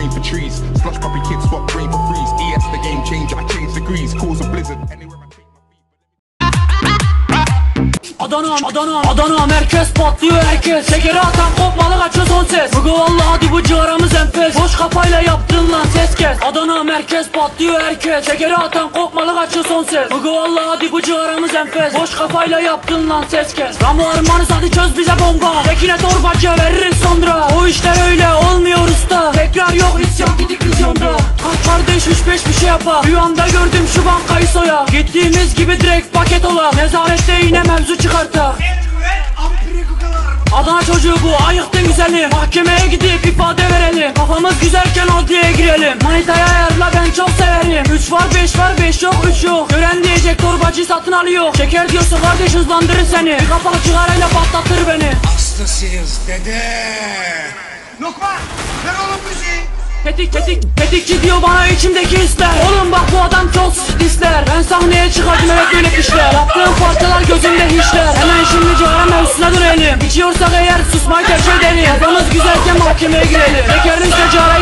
train for trees. Slush puppy kids swap brain for freeze. ES the game changer, I change degrees. Cause a blizzard. Adana, Adana, Adana merkez patlıyor herkes. Şekeri atan kopmalı kaçıyor son ses. Bugü valla hadi bu civarımız enfes. Boş kafayla yaptın lan ses kes. Adana merkez patlıyor herkes. Şekeri atan kopmalı kaçıyor son ses. Bugü valla hadi bu civarımız enfes. Boş kafayla yaptın lan ses kes. Ramo armanız hadi çöz bize bomba. Tekine torbacı veririz sonra Üç beş bir şey yapar. Rüyamda gördüm şu bankayı soya. Gittiğimiz gibi direkt paket ola. Nezarette yine mevzu çıkarta Adana çocuğu bu ayıktın güzeli Mahkemeye gidip ifade verelim. Kafamız güzelken adliyeye girelim. Manitaya ayarla ben çok severim. 3 var 5 var 5 yok 3 yok. Gören diyecek torbacı satın alıyor. Şeker diyorsa kardeş hızlandırır seni. Bir kapak cigarayla patlatır beni. Hastasıyız dede. Müziği. Tetik tetik tetikçi diyor bana içimdeki hisler Oğlum bak bu adam çok ister Ben sahneye çıkardım evet böyle fişler Yaptığım parçalar gözümde hiçler. Hemen şimdi cigara mevzusuna dönelim. İçiyorsak eğer susmayı tercih edelim. Kafamız güzelken mahkemeye girelim. İse cigarayı